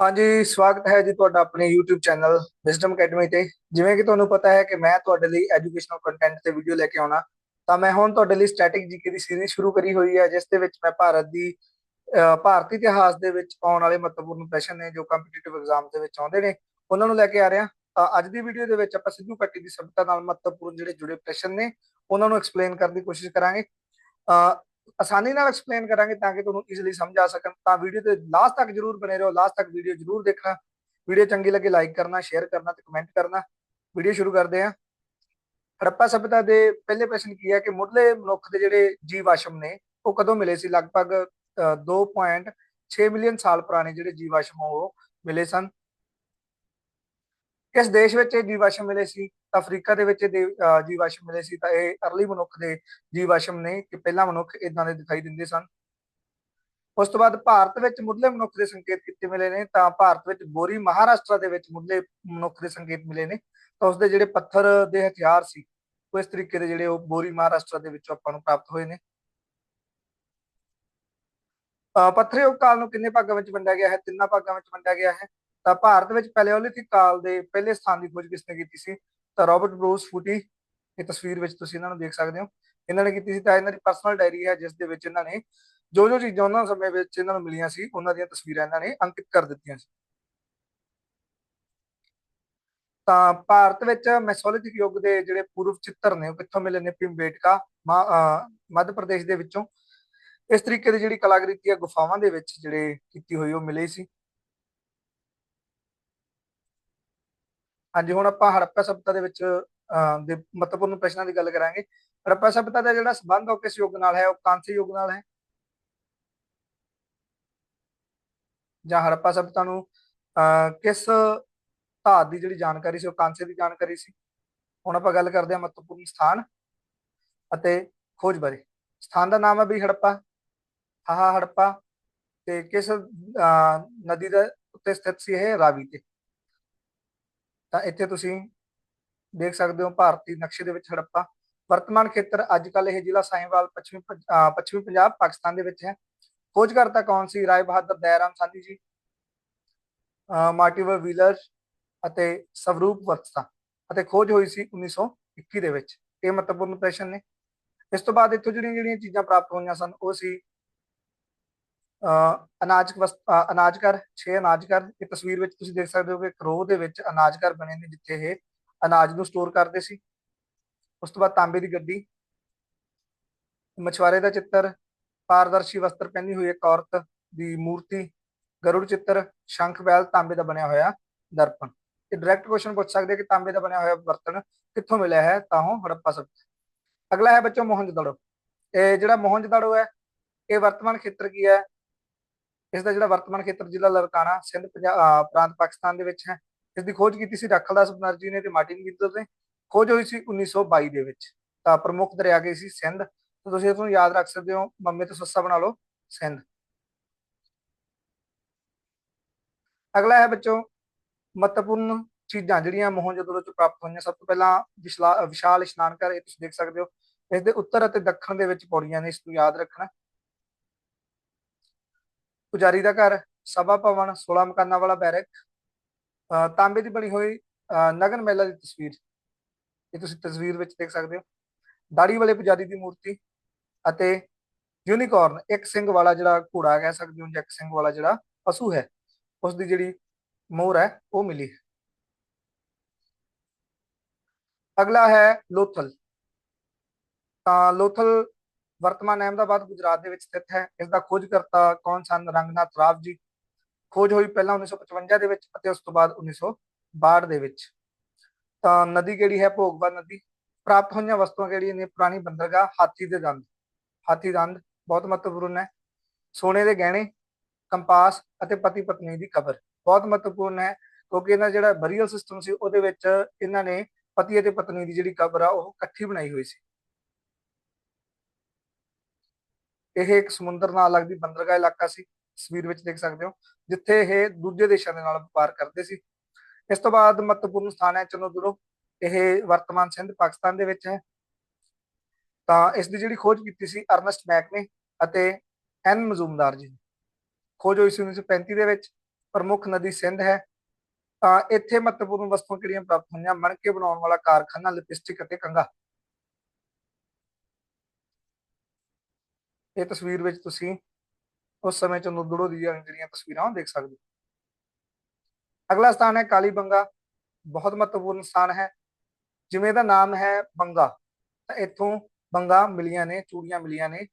ਹਾਂਜੀ, ਸਵਾਗਤ ਹੈ ਜੀ ਤੁਹਾਡਾ ਆਪਣੇ YouTube ਚੈਨਲ ਵਿਜ਼ਡਮ ਅਕੈਡਮੀ ਤੇ। ਜਿਵੇਂ ਕਿ ਤੁਹਾਨੂੰ ਪਤਾ ਹੈ ਕਿ ਮੈਂ ਤੁਹਾਡੇ ਲਈ ਐਜੂਕੇਸ਼ਨਲ ਕੰਟੈਂਟ ਤੇ ਵੀਡੀਓ ਲੈ ਕੇ ਆਉਣਾ। ਤਾਂ ਮੈਂ ਹੁਣ ਤੁਹਾਡੇ ਲਈ ਸਟੈਟਿਕ ਜੀਕੇ ਦੀ ਸੀਰੀਜ਼ ਸ਼ੁਰੂ ਕਰੀ ਹੋਈ ਹੈ, ਜਿਸ ਦੇ ਵਿੱਚ ਮੈਂ ਭਾਰਤ ਦੀ ਭਾਰਤੀ ਇਤਿਹਾਸ ਦੇ ਵਿੱਚ ਆਉਣ ਵਾਲੇ ਮਹੱਤਵਪੂਰਨ ਪ੍ਰਸ਼ਨ ਨੇ ਜੋ ਕੰਪੀਟੀਟਿਵ ਐਗਜ਼ਾਮ ਦੇ ਵਿੱਚ ਆਉਂਦੇ ਨੇ, ਉਹਨਾਂ ਨੂੰ ਲੈ ਕੇ ਆ ਰਿਹਾ। ਤਾਂ ਅੱਜ ਦੀ ਵੀਡੀਓ ਦੇ ਵਿੱਚ ਆਪਾਂ ਸਿੱਧੂ ਘੱਟੀ ਦੀ ਸਭਿਅਤਾ ਨਾਲ ਮਹੱਤਵਪੂਰਨ ਜਿਹੜੇ ਜੁੜੇ ਪ੍ਰਸ਼ਨ ਨੇ, ਉਹਨਾਂ ਨੂੰ ਐਕਸਪਲੇਨ ਕਰਨ ਦੀ ਕੋਸ਼ਿਸ਼ ਕਰਾਂਗੇ। ਆਸਾਨੀ ਨਾਲ ਐਕਸਪਲੇਨ ਕਰਾਂਗੇ ਤਾਂ ਕਿ ਤੁਹਾਨੂੰ ਈਜ਼ੀਲੀ ਸਮਝ ਆ ਸਕਣ। ਤਾਂ ਵੀਡੀਓ ਤੇ ਲਾਸਟ ਤੱਕ ਜਰੂਰ ਬਨੇ ਰਹੋ। ਲਾਸਟ ਤੱਕ ਵੀਡੀਓ ਜਰੂਰ ਦੇਖਣਾ। ਵੀਡੀਓ ਚੰਗੀ ਲੱਗੇ ਲਾਈਕ ਕਰਨਾ ਸ਼ੇਅਰ ਕਰਨਾ ਤੇ ਕਮੈਂਟ ਕਰਨਾ। ਵੀਡੀਓ ਸ਼ੁਰੂ ਕਰਦੇ ਹਾਂ। ਹੜੱਪਾ ਸਭਿਅਤਾ ਦੇ ਪਹਿਲੇ ਪ੍ਰਸ਼ਨ ਕੀ ਹੈ ਕਿ ਮੁੱਢਲੇ ਮਨੁੱਖ ਦੇ ਜਿਹੜੇ ਜੀਵ ਆਸ਼ਮ ਨੇ ਉਹ ਕਦੋਂ ਮਿਲੇ ਸੀ? ਲਗਭਗ ਅਹ, 2.6 ਮਿਲੀਅਨ ਸਾਲ ਪੁਰਾਣੇ ਜਿਹੜੇ ਜੀਵ ਆਸ਼ਮ ਉਹ ਮਿਲੇ ਸਨ। ਕਿਸ ਦੇਸ਼ ਵਿੱਚ ਇਹ ਜੀਵ ਆਸ਼ਮ ਮਿਲੇ ਸੀ? ਅਫਰੀਕਾ ਦੇ ਵਿੱਚ ਦੇ- ਅਹ, ਜੀਵ ਆਸ਼ਮ ਮਿਲੇ ਸੀ ਤਾਂ ਇਹ ਅਰਲੀ ਮਨੁੱਖ ਦੇ ਜੀਵ ਆਸ਼ਮ ਨੇ ਕਿ ਪਹਿਲਾ ਮਨੁੱਖ ਇਦਾਂ ਦੇ ਦਿਖਾਈ ਦਿੰਦੇ ਸਨ। ਉਸ ਤੋਂ ਬਾਅਦ ਭਾਰਤ ਵਿੱਚ ਮੁੱਢਲੇ ਮਨੁੱਖ ਦੇ ਸੰਕੇਤ ਕਿੱਥੇ ਮਿਲੇ ਨੇ? ਤਾਂ ਭਾਰਤ ਵਿੱਚ ਬੋਰੀ ਮਹਾਰਾਸ਼ਟਰ ਦੇ ਵਿੱਚ ਮੁੱਢਲੇ ਮਨੁੱਖ ਦੇ ਸੰਕੇਤ ਮਿਲੇ ਨੇ। ਤਾਂ ਉਸਦੇ ਜਿਹੜੇ ਪੱਥਰ ਦੇ ਹਥਿਆਰ ਸੀ ਉਹ ਇਸ ਤਰੀਕੇ ਦੇ ਜਿਹੜੇ ਉਹ ਬੋਰੀ ਮਹਾਰਾਸ਼ਟਰ ਦੇ ਵਿੱਚੋਂ ਆਪਾਂ ਨੂੰ ਪ੍ਰਾਪਤ ਹੋਏ ਨੇ। ਅਹ ਪੱਥਰੀ ਯੁੱਗ ਕਾਲ ਨੂੰ ਕਿੰਨੇ ਭਾਗਾਂ ਵਿੱਚ ਵੰਡਿਆ ਗਿਆ ਹੈ? ਤਿੰਨਾਂ ਭਾਗਾਂ ਵਿੱਚ ਵੰਡਿਆ ਗਿਆ ਹੈ। ਤਾਂ ਭਾਰਤ ਵਿੱਚ ਪੈਲੀਓਲਿਥਿਕ ਕਾਲ ਦੇ ਪਹਿਲੇ ਸਥਾਨ ਦੀ ਖੋਜ ਕਿਸਨੇ ਕੀਤੀ ਸੀ? ਤਾਂ ਰਾਬਰਟ ਬਰੂਸ ਫੂਟੀ ਇਹ ਤਸਵੀਰ ਵਿੱਚ ਤੁਸੀਂ ਇਹਨਾਂ ਨੂੰ ਦੇਖ ਸਕਦੇ ਹੋ। ਇਹਨਾਂ ਨੇ ਕੀਤੀ ਸੀ ਤਾਂ ਇਹਨਾਂ ਦੀ ਪਰਸਨਲ ਡਾਇਰੀ ਹੈ, ਜਿਸ ਦੇ ਵਿੱਚ ਇਹਨਾਂ ਨੇ ਜੋ ਜੋ ਚੀਜ਼ਾਂ ਉਹਨਾਂ ਸਮੇਂ ਵਿੱਚ ਇਹਨਾਂ ਨੂੰ ਮਿਲੀਆਂ ਸੀ, ਉਹਨਾਂ ਦੀਆਂ ਤਸਵੀਰਾਂ ਇਹਨਾਂ ਨੇ ਅੰਕਿਤ ਕਰ ਦਿੱਤੀਆਂ ਸੀ। ਤਾਂ ਭਾਰਤ ਵਿੱਚ ਮੈਸੋਲਿਥਿਕ ਯੁੱਗ ਦੇ ਜਿਹੜੇ ਪੂਰਵ ਚਿੱਤਰ ਨੇ, ਉਹ ਕਿੱਥੋਂ ਮਿਲੇ ਨੇ? ਭੀਮਬੇਟਕਾ ਮਾ- ਅਹ ਮੱਧ ਪ੍ਰਦੇਸ਼ ਦੇ ਵਿੱਚੋਂ। ਇਸ ਤਰੀਕੇ ਦੀ ਜਿਹੜੀ ਕਲਾਕ੍ਰਿਤੀ ਹੈ, ਗੁਫਾਵਾਂ ਦੇ ਵਿੱਚ ਜਿਹੜੇ ਕੀਤੀ ਹੋਈ ਉਹ ਮਿਲੇ ਸੀ। ਹਾਂਜੀ ਹੁਣ ਆਪਾਂ ਹੜੱਪਾ ਸਭਿਅਤਾ ਦੇ ਵਿੱਚ ਅਹ, ਦੇ ਮਹੱਤਵਪੂਰਨ ਪ੍ਰਸ਼ਨਾਂ ਦੀ ਗੱਲ ਕਰਾਂਗੇ। ਹੜੱਪਾ ਸਭਿਅਤਾ ਦਾ ਜਿਹੜਾ ਸੰਬੰਧ ਉਹ ਕਿਸ ਯੁੱਗ ਨਾਲ ਹੈ? ਉਹ ਕਾਂਸੀ ਯੁੱਗ ਨਾਲ ਹੈ? ਜਾਂ ਹੜੱਪਾ ਸਭਿਅਤਾ ਨੂੰ ਅਹ, ਕਿਸ ਧਾਤ ਦੀ ਜਿਹੜੀ ਜਾਣਕਾਰੀ ਸੀ ਉਹ ਕਾਂਸੇ ਦੀ ਜਾਣਕਾਰੀ ਸੀ? ਹੁਣ ਆਪਾਂ ਗੱਲ ਕਰਦੇ ਹਾਂ ਮਹੱਤਵਪੂਰਨ ਸਥਾਨ ਅਤੇ ਖੋਜ ਬਾਰੇ। ਸਥਾਨ ਦਾ ਨਾਮ ਹੈ ਵੀ ਹੜੱਪਾ। ਹਾਹਾ ਹੜੱਪਾ। ਤੇ ਕਿਸ ਨਦੀ ਦੇ ਉੱਤੇ ਸਥਿਤ ਸੀ ਇਹ ਰਾਵੀ ਤੇ। ਤਾਂ ਇੱਥੇ ਤੁਸੀਂ ਦੇਖ ਸਕਦੇ ਹੋ ਭਾਰਤੀ ਨਕਸ਼ੇ ਦੇ ਵਿੱਚ ਹੜੱਪਾ। ਵਰਤਮਾਨ ਖੇਤਰ ਅੱਜ ਕੱਲ ਇਹ ਜ਼ਿਲ੍ਹਾ ਸਾਹੀਵਾਲ ਪੱਛਮੀ ਪੱਛਮੀ ਪੰਜਾਬ ਪਾਕਿਸਤਾਨ ਦੇ ਵਿੱਚ ਹੈ। ਖੋਜਕਰਤਾ ਕੌਣ ਸੀ? ਰਾਏ ਬਹਾਦਰ ਦਇਆਰਾਮ ਸਾਂਧੀ ਜੀ ਅਹ, ਮਾਰਟੀਵਰ ਵੀਲਰ ਅਤੇ ਸਵਰੂਪ ਵਰਤਤਾ ਅਤੇ ਖੋਜ ਹੋਈ ਸੀ 1921 ਦੇ ਵਿੱਚ। ਇਹ ਮਹੱਤਵਪੂਰਨ ਪ੍ਰਸ਼ਨ ਨੇ। ਇਸ ਤੋਂ ਬਾਅਦ ਇੱਥੋਂ ਜਿਹੜੀਆਂ ਜਿਹੜੀਆਂ ਚੀਜ਼ਾਂ ਪ੍ਰਾਪਤ ਹੋਈਆਂ ਸਨ ਉਹ ਸੀ ਅਨਾਜ ਵਸ- ਅਨਾਜ ਘਰ 6 ਅਨਾਜ ਘਰ, ਇਹ ਤਸਵੀਰ ਵਿੱਚ ਤੁਸੀਂ ਦੇਖ ਸਕਦੇ ਹੋ ਕਿ ਕਰੋਹ ਦੇ ਵਿੱਚ ਅਨਾਜ ਘਰ ਬਣੇ ਨੇ, ਜਿੱਥੇ ਇਹ ਅਨਾਜ ਨੂੰ ਸਟੋਰ ਕਰਦੇ ਸੀ। ਉਸ ਤੋਂ ਬਾਅਦ ਤਾਂਬੇ ਦੀ ਗੱਡੀ, ਮਛੁਆਰੇ ਦਾ ਚਿੱਤਰ, ਪਾਰਦਰਸ਼ੀ ਵਸਤਰ ਪਹਿਨੀ ਹੋਈ ਇੱਕ ਔਰਤ ਦੀ ਮੂਰਤੀ, ਗਰੁੜ ਚਿੱਤਰ, ਸ਼ੰਖ ਬੈਲ, ਤਾਂਬੇ ਦਾ ਬਣਿਆ ਹੋਇਆ ਦਰਪਣ। ਇਹ ਡਾਇਰੈਕਟ ਕੁਐਸਚਨ ਪੁੱਛ ਸਕਦੇ ਕਿ ਤਾਂਬੇ ਦਾ ਬਣਿਆ ਹੋਇਆ ਬਰਤਨ ਕਿੱਥੋਂ ਮਿਲਿਆ ਹੈ? ਤਾਂ ਉਹ ਹੜੱਪਾ ਸਭਿਅਤਾ ਅਗਲਾ ਹੈ ਬੱਚੋ ਮੋਹਨਜੋਦੜੋ। ਇਹ ਜਿਹੜਾ ਮੋਹਨਜੋਦੜੋ ਹੈ, ਇਹ ਵਰਤਮਾਨ ਖੇਤਰ ਕੀ ਹੈ? ਇਸ ਦਾ ਜਿਹੜਾ ਵਰਤਮਾਨ ਖੇਤਰ ਜ਼ਿਲ੍ਹਾ ਲਰਕਾਨਾ ਸਿੰਧ ਪੰਜਾ- ਪ੍ਰਾਂਤ ਪਾਕਿਸਤਾਨ ਦੇ ਵਿੱਚ ਹੈ। ਇਸ ਦੀ ਖੋਜ ਕੀਤੀ ਸੀ ਰਖਲਦਾਸ ਬਨਰਜੀ ਨੇ ਤੇ ਮਾਰਟਿਨ ਗਿੱਦਲ ਨੇ। ਖੋਜ ਹੋਈ ਸੀ 1922 ਦੇ ਵਿੱਚ। ਤਾਂ ਪ੍ਰਮੁੱਖ ਦਰਿਆ ਗਈ ਸੀ ਸਿੰਧ। ਤਾਂ ਤੁਸੀਂ ਇਸ ਨੂੰ ਯਾਦ ਰੱਖ ਸਕਦੇ ਹੋ, ਮੰਮੇ ਤੋਂ ਸੱਸਾ ਬਣਾ ਲਓ, ਸਿੰਧ। ਅਗਲਾ ਹੈ ਬੱਚੋ, ਮਹੱਤਵਪੂਰਨ ਚੀਜ਼ਾਂ, ਜਿਹੜੀਆਂ ਮੋਹਨਜੋਦੜੋ ਚ ਪ੍ਰਾਪਤ ਹੋਈਆਂ। ਸਭ ਤੋਂ ਪਹਿਲਾਂ ਵਿਸ਼ਲਾ- ਵਿਸ਼ਾਲ ਇਸ਼ਨਾਨ ਘਰ, ਇਹ ਤੁਸੀਂ ਦੇਖ ਸਕਦੇ ਹੋ। ਇਸ ਦੇ ਉੱਤਰ ਅਤੇ ਦੱਖਣ ਦੇ ਵਿੱਚ ਪੌੜੀਆਂ ਨੇ, ਇਸ ਨੂੰ ਯਾਦ ਰੱਖਣਾ। ਪੁਜਾਰੀ ਦਾ ਘਰ, ਸਭਾ ਭਵਨ 16 ਮਕਾਨਾਂ ਵਾਲਾ ਬੈਰਕ ਅਹ ਤਾਂਬੇ ਦੀ ਬਣੀ ਹੋਈ ਅਹ ਨਗਨ ਮਹਿਲਾ ਦੀ ਤਸਵੀਰ। ਇਹ ਤੁਸੀਂ ਤਸਵੀਰ ਵਿੱਚ ਦੇਖ ਸਕਦੇ ਹੋ। ਦਾੜੀ ਵਾਲੇ ਪੁਜਾਰੀ ਦੀ ਮੂਰਤੀ ਅਤੇ ਯੂਨੀਕੋਰਨ ਇੱਕ ਸਿੰਘ ਵਾਲਾ ਜਿਹੜਾ ਘੋੜਾ ਕਹਿ ਸਕਦੇ ਹੋ ਜਾਂ ਇੱਕ ਸਿੰਘ ਵਾਲਾ ਜਿਹੜਾ ਪਸ਼ੂ ਹੈ, ਉਸ ਦੀ ਜਿਹੜੀ ਮੋਹਰ ਹੈ, ਉਹ ਮਿਲੀ ਹੈ। ਅਗਲਾ ਹੈ ਲੋਥਲ। ਤਾਂ ਲੋਥਲ ਵਰਤਮਾਨ ਅਹਿਮਦਾਬਾਦ, ਗੁਜਰਾਤ ਦੇ ਵਿੱਚ ਸਥਿਤ ਹੈ। ਇਸ ਦਾ ਖੋਜਕਰਤਾ ਕੌਣ ਸਨ? ਰੰਗਨਾਥ ਰਾਵ ਜੀ। ਖੋਜ ਹੋਈ ਪਹਿਲਾਂ 1955 ਦੇ ਵਿੱਚ ਅਤੇ ਉਸ ਤੋਂ ਬਾਅਦ 1962 ਦੇ ਵਿੱਚ। ਤਾਂ ਨਦੀ ਕਿਹੜੀ ਹੈ? ਭੋਗਵਾ ਨਦੀ। ਪ੍ਰਾਪਤ ਹੋਈਆਂ ਵਸਤੂਆਂ ਕਿਹੜੀਆਂ ਨੇ? ਪੁਰਾਣੀ ਬੰਦਰਗਾਹ, ਹਾਥੀ ਦੇ ਦੰਦ। ਹਾਥੀ ਦੰਦ ਬਹੁਤ ਮਹੱਤਵਪੂਰਨ ਹੈ। ਸੋਨੇ ਦੇ ਗਹਿਣੇ, ਕੰਪਾਸ ਅਤੇ ਪਤੀ ਪਤਨੀ ਦੀ ਕਬਰ। ਬਹੁਤ ਮਹੱਤਵਪੂਰਨ ਹੈ ਕਿਉਂਕਿ ਇਹਨਾਂ ਜਿਹੜਾ ਬਰੀਅਲ ਸਿਸਟਮ ਸੀ, ਉਹਦੇ ਵਿੱਚ ਇਹਨਾਂ ਨੇ ਪਤੀ ਅਤੇ ਪਤਨੀ ਦੀ ਜਿਹੜੀ ਕਬਰ ਆ, ਉਹ ਇਕੱਠੀ ਬਣਾਈ ਹੋਈ ਸੀ। ਇਹ ਇੱਕ ਸਮੁੰਦਰ ਨਾਲ ਲੱਗਦੀ ਬੰਦਰਗਾਹ ਇਲਾਕਾ ਸੀ, ਤਸਵੀਰ ਵਿੱਚ ਦੇਖ ਸਕਦੇ ਹੋ, ਜਿੱਥੇ ਇਹ ਦੂਜੇ ਦੇਸ਼ਾਂ ਦੇ ਨਾਲ ਵਪਾਰ ਕਰਦੇ ਸੀ। ਇਸ ਤੋਂ ਬਾਅਦ ਮਹੱਤਵਪੂਰਨ ਸਥਾਨ ਹੈ ਚਨੋਦੁਰੋ ਇਹ ਵਰਤਮਾਨ ਸਿੰਧ ਪਾਕਿਸਤਾਨ ਦੇ ਵਿੱਚ ਹੈ। ਤਾਂ ਇਸ ਦੀ ਜਿਹੜੀ ਖੋਜ ਕੀਤੀ ਸੀ ਅਰਨਸਟ ਮੈਕ ਨੇ ਅਤੇ ਐਨ ਮਜ਼ੂਮਦਾਰ ਜੀ ਖੋਜ ਹੋਈ ਸੀ 1935 ਦੇ ਵਿੱਚ, ਪ੍ਰਮੁੱਖ ਨਦੀ ਸਿੰਧ ਹੈ। ਤਾਂ ਇੱਥੇ ਮਹੱਤਵਪੂਰਨ ਵਸਤੂਆਂ ਕਿਹੜੀਆਂ ਪ੍ਰਾਪਤ ਹੋਈਆਂ? ਮਣਕੇ ਬਣਾਉਣ ਵਾਲਾ ਕਾਰਖਾਨਾ ਲਿਪਸਟਿਕ ਅਤੇ ਕੰਗਾ ਇਹ ਤਸਵੀਰ ਵਿੱਚ ਤੁਸੀਂ ਉਸ ਸਮੇਂ ਚ ਨੁਦੜੋ ਦੀਆਂ ਜਿਹੜੀਆਂ ਤਸਵੀਰਾਂ ਉਹ ਦੇਖ ਸਕਦੇ ਹੋ। ਅਗਲਾ ਸਥਾਨ ਹੈ ਕਾਲੀ ਬੰਗਾ। ਬਹੁਤ ਮਹੱਤਵਪੂਰਨ ਸਥਾਨ ਹੈ। ਜਿਵੇਂ ਦਾ ਨਾਮ ਹੈ ਬੰਗਾ, ਤਾਂ ਇੱਥੋਂ ਬੰਗਾ ਮਿਲੀਆਂ ਨੇ, ਚੂੜੀਆਂ ਮਿਲੀਆਂ ਨੇ,